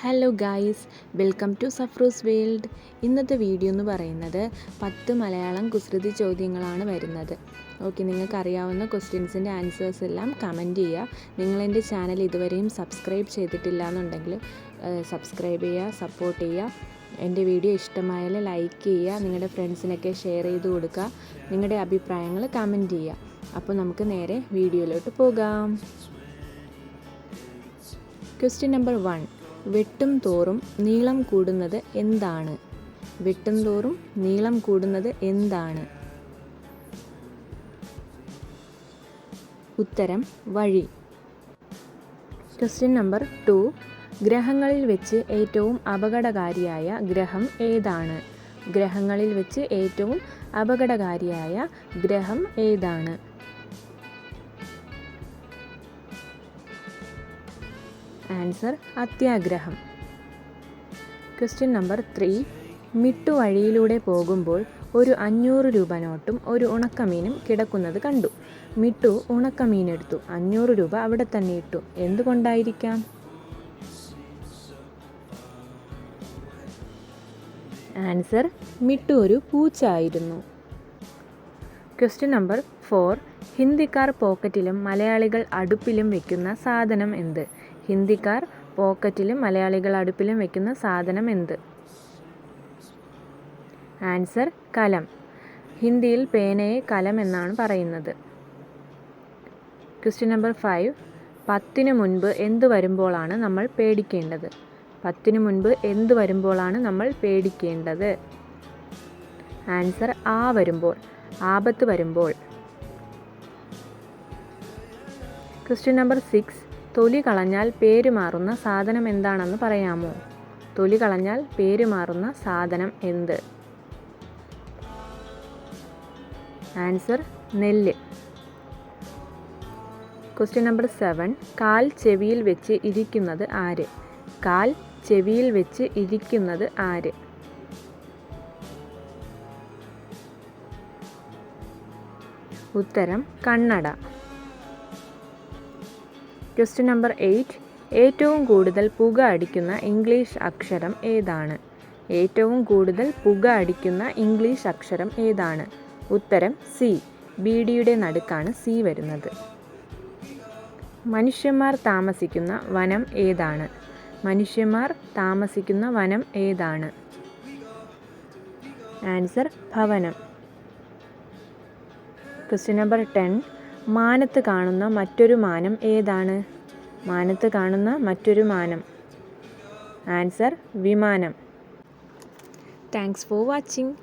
Hello guys welcome to Safroos world ഇന്നത്തെ video എന്ന് പറയുന്നത് പത്ത് മലയാളം കുസൃതി ചോദ്യങ്ങളാണ് വരുന്നത്. ഓക്കെ നിങ്ങൾക്ക് അറിയാവുന്ന ക്വസ്റ്റ്യൻസിന്റെ ആൻസേഴ്സ് എല്ലാം കമന്റ് ചെയ്യുക. നിങ്ങളെന്റെ ചാനൽ ഇതുവരെയും സബ്സ്ക്രൈബ് ചെയ്തിട്ടില്ല എന്നുണ്ടെങ്കിൽ സബ്സ്ക്രൈബ് ചെയ്യുക സപ്പോർട്ട് ചെയ്യുക. എന്റെ വീഡിയോ ഇഷ്ടമായാൽ ലൈക്ക് ചെയ്യുക. നിങ്ങളുടെ ഫ്രണ്ട്സിനൊക്കെ ഷെയർ ചെയ്ത് കൊടുക്കുക. നിങ്ങളുടെ അഭിപ്രായങ്ങൾ കമന്റ് ചെയ്യുക. അപ്പോൾ നമുക്ക് നേരെ വീഡിയോയിലോട്ട് പോകാം. ക്വസ്റ്റ്യൻ നമ്പർ വൺ വെട്ടും തോറും നീളം കൂടുന്നത് എന്താണ്? വെട്ടും തോറും നീളം കൂടുന്നത് എന്താണ്? ഉത്തരം വഴി. ക്വസ്റ്റ്യൻ നമ്പർ ടു ഗ്രഹങ്ങളിൽ വെച്ച് ഏറ്റവും അപകടകാരിയായ ഗ്രഹം ഏതാണ്? ഗ്രഹങ്ങളിൽ വെച്ച് ഏറ്റവും അപകടകാരിയായ ഗ്രഹം ഏതാണ്? ആൻസർ അത്യാഗ്രഹം. Question number three. മിട്ടു വഴിയിലൂടെ പോകുമ്പോൾ ഒരു അഞ്ഞൂറ് രൂപ നോട്ടും ഒരു ഉണക്കമീനും കിടക്കുന്നത് കണ്ടു. മിട്ടു ഉണക്കമീനെടുത്തു അഞ്ഞൂറ് രൂപ അവിടെ തന്നെ ഇട്ടു. എന്തുകൊണ്ടായിരിക്കാം? ആൻസർ മിട്ടു ഒരു പൂച്ച ആയിരുന്നു ക്വസ്റ്റ്യൻ നമ്പർ ഫോർ. ഹിന്ദിക്കാർ പോക്കറ്റിലും മലയാളികൾ അടുപ്പിലും വെക്കുന്ന സാധനം എന്ത്? ഹിന്ദിക്കാർ പോക്കറ്റിലും മലയാളികൾ അടുപ്പിലും വെക്കുന്ന സാധനം എന്ത്? ആൻസർ കലം. ഹിന്ദിയിൽ പേനയെ കലം എന്നാണ് പറയുന്നത്. Question number five. പത്തിനു മുൻപ് എന്ത് വരുമ്പോഴാണ് നമ്മൾ പേടിക്കേണ്ടത്? പത്തിനു മുൻപ് എന്ത് വരുമ്പോഴാണ് നമ്മൾ പേടിക്കേണ്ടത്? ആൻസർ ആ വരുമ്പോൾ. ആപത്ത് വരുമ്പോൾ. Question number six. തൊലി കളഞ്ഞാൽ പേര് മാറുന്ന സാധനം എന്താണെന്ന് പറയാമോ? തൊലി കളഞ്ഞാൽ പേര് മാറുന്ന സാധനം എന്ത്? ആൻസർ നെല്ല്. Question number seven. കാൽ ചെവിയിൽ വെച്ച് ഇരിക്കുന്നത് ആര്? കാൽ ചെവിയിൽ വെച്ച് ഇരിക്കുന്നത് ആര്? ഉത്തരം കണ്ണട. ക്വസ്റ്റ്യൻ നമ്പർ എയ്റ്റ് ഏറ്റവും കൂടുതൽ പുക അടിക്കുന്ന ഇംഗ്ലീഷ് അക്ഷരം ഏതാണ്? ഏറ്റവും കൂടുതൽ പുക അടിക്കുന്ന ഇംഗ്ലീഷ് അക്ഷരം ഏതാണ്? ഉത്തരം സി. ബി ബീഡിയുടെ നടുക്കാണ് സി വരുന്നത്. മനുഷ്യന്മാർ താമസിക്കുന്ന വനം ഏതാണ്? മനുഷ്യന്മാർ താമസിക്കുന്ന വനം ഏതാണ്? ആൻസർ ഭവനം. ക്വസ്റ്റ്യൻ നമ്പർ ടെൻ മാനത്ത് കാണുന്ന മറ്റൊരു മാനം ഏതാണ്? മാനത്ത് കാണുന്ന മറ്റൊരു മാനം. ആൻസർ വിമാനം. Thanks for watching